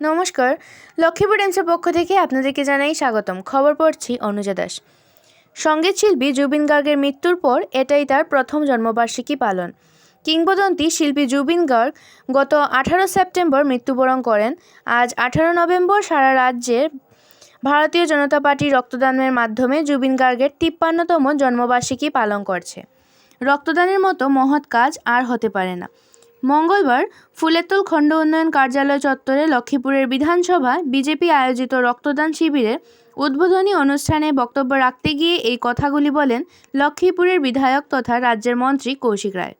নমস্কার, লক্ষ্মীপুর টাইমসের পক্ষ থেকে আপনাদেরকে জানাই স্বাগতম। খবর পড়ছি অনুজা দাস। সংগীত শিল্পী জুবিন গার্গের মৃত্যুর পর এটাই তার প্রথম জন্মবার্ষিকী পালন। কিংবদন্তি শিল্পী জুবিন গার্গ গত আঠারো সেপ্টেম্বর মৃত্যুবরণ করেন। আজ আঠারো নভেম্বর সারা রাজ্যে ভারতীয় জনতা পার্টি রক্তদানের মাধ্যমে জুবিন গার্গের তিপ্পান্নতম জন্মবার্ষিকী পালন করছে। রক্তদানের মতো মহৎ কাজ আর হতে পারে না। মঙ্গলবার ফুলেতল খণ্ড উন্নয়ন কার্যালয় চত্বরে লক্ষ্মীপুরের বিধানসভায় বিজেপি আয়োজিত রক্তদান শিবিরের উদ্বোধনী অনুষ্ঠানে বক্তব্য রাখতে গিয়ে এই কথাগুলি বলেন লক্ষ্মীপুরের বিধায়ক তথা রাজ্যের মন্ত্রী কৌশিক রায়।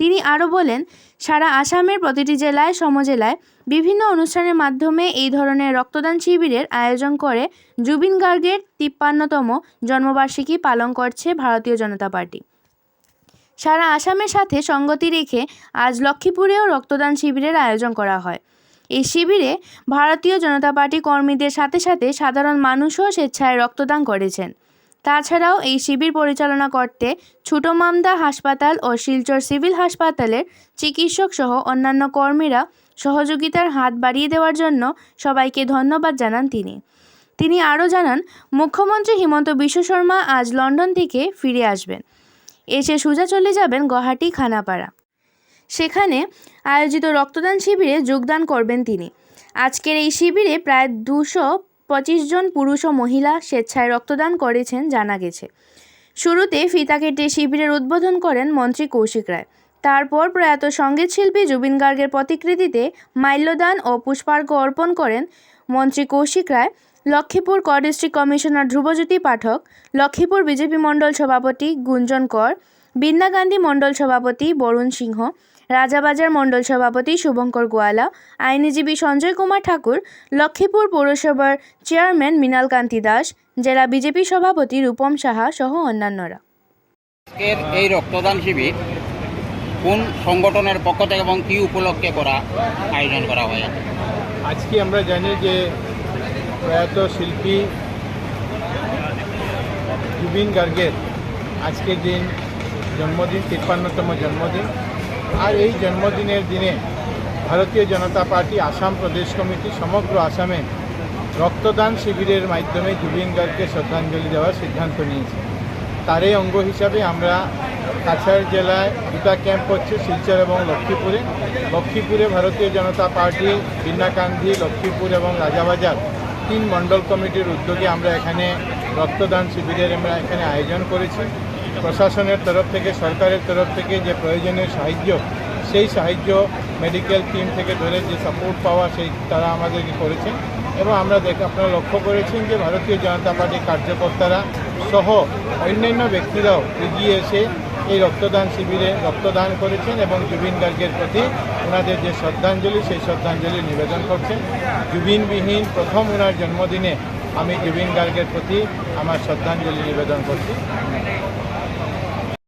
তিনি আরও বলেন, সারা আসামের প্রতিটি জেলায়, সমজেলায় বিভিন্ন অনুষ্ঠানের মাধ্যমে এই ধরনের রক্তদান শিবিরের আয়োজন করে জুবিন গার্গের তিপ্পান্নতম জন্মবার্ষিকী পালন করছে ভারতীয় জনতা পার্টি। সারা আসামের সাথে সঙ্গতি রেখে আজ লক্ষ্মীপুরেও রক্তদান শিবিরের আয়োজন করা হয়। এই শিবিরে ভারতীয় জনতা পার্টি কর্মীদের সাথে সাথে সাধারণ মানুষও স্বেচ্ছায় রক্তদান করেছেন। তাছাড়াও এই শিবির পরিচালনা করতে ছোট মামদা হাসপাতাল ও শিলচর সিভিল হাসপাতালের চিকিৎসক সহ অন্যান্য কর্মীরা সহযোগিতার হাত বাড়িয়ে দেওয়ার জন্য সবাইকে ধন্যবাদ জানান তিনি। তিনি আরও জানান, মুখ্যমন্ত্রী হিমন্ত বিশ্ব শর্মা আজ লন্ডন থেকে ফিরে আসবেন। এসে সোজা চলে যাবেন গুয়াহাটি খানাপাড়া। সেখানে আয়োজিত রক্তদান শিবিরে যোগদান করবেন তিনি। আজকের এই শিবিরে প্রায় দুশো পঁচিশ জন পুরুষ ও মহিলা স্বেচ্ছায় রক্তদান করেছেন জানা গেছে। শুরুতে ফিতা কেটে শিবিরের উদ্বোধন করেন মন্ত্রী কৌশিক রায়। তারপর প্রয়াত সংগীত শিল্পী জুবিন গার্গের প্রতিকৃতিতে মাল্যদান ও পুষ্পার্ঘ্য অর্পণ করেন মন্ত্রী কৌশিক রায়। লক্ষ্মীপুর কর district commissioner Dhrubajyoti Pathak Lakshmipur BJP মণ্ডল সভাপতি গুঞ্জন কর বিন্না গান্ধী মণ্ডল সভাপতি বরুণ সিংহ রাজাবাজার মণ্ডল সভাপতি শুভঙ্কর গোয়ালা আইনজীবী সঞ্জয় কুমার ঠাকুর লক্ষ্মীপুর পৌরসভার চেয়ারম্যান মৃণাল কান্তি দাস জেলা বিজেপি সভাপতি রূপম সাহা সহ অন্যান্যরা। আজকের এই রক্তদান শিবির কোন সংগঠনের পক্ষ থেকে এবং কী উপলক্ষে করা আয়োজন করা হয়? আজকে আমরা জানি যে প্রয়াত শিল্পী জুবিন গার্গের আজকের দিন জন্মদিন, তিপ্পান্নতম জন্মদিন। আর এই জন্মদিনের দিনে ভারতীয় জনতা পার্টি, আসাম প্রদেশ কমিটি, সমগ্র আসামে রক্তদান শিবিরের মাধ্যমে জুবিন গার্গকে শ্রদ্ধাঞ্জলি দেওয়ার সিদ্ধান্ত নিয়েছে। তারই অঙ্গ হিসাবে আমরা কাছাড় জেলায় দুটা ক্যাম্প হচ্ছে, শিলচর এবং লক্ষ্মীপুরে। লক্ষ্মীপুরে ভারতীয় জনতা পার্টি বিন্নাকান্দি লক্ষ্মীপুর এবং রাজাবাজার তিন মণ্ডল কমিটির উদ্যোগে আমরা এখানে রক্তদান শিবিরের আমরা এখানে আয়োজন করেছি। প্রশাসনের তরফ থেকে, সরকারের তরফ থেকে যে প্রয়োজনীয় সাহায্য, সেই সাহায্য মেডিকেল টিম থেকে ধরে যে সাপোর্ট পাওয়া সেই তারা আমাদেরকে করেছেন। এবং আমরা দেখ, আপনারা লক্ষ্য করেছেন যে ভারতীয় জনতা পার্টির কার্যকর্তারা সহ অন্যান্য ব্যক্তিরাও এগিয়ে এসে এই রক্তদান শিবিরে রক্তদান করেছেন এবং জুবিন গার্গের প্রতি ওনাদের যে শ্রদ্ধাঞ্জলি, সেই শ্রদ্ধাঞ্জলি নিবেদন করছেন। জুবিনবিহীন প্রথম ওনার জন্মদিনে আমি জুবিন গার্গের প্রতি আমার শ্রদ্ধাঞ্জলি নিবেদন করছি।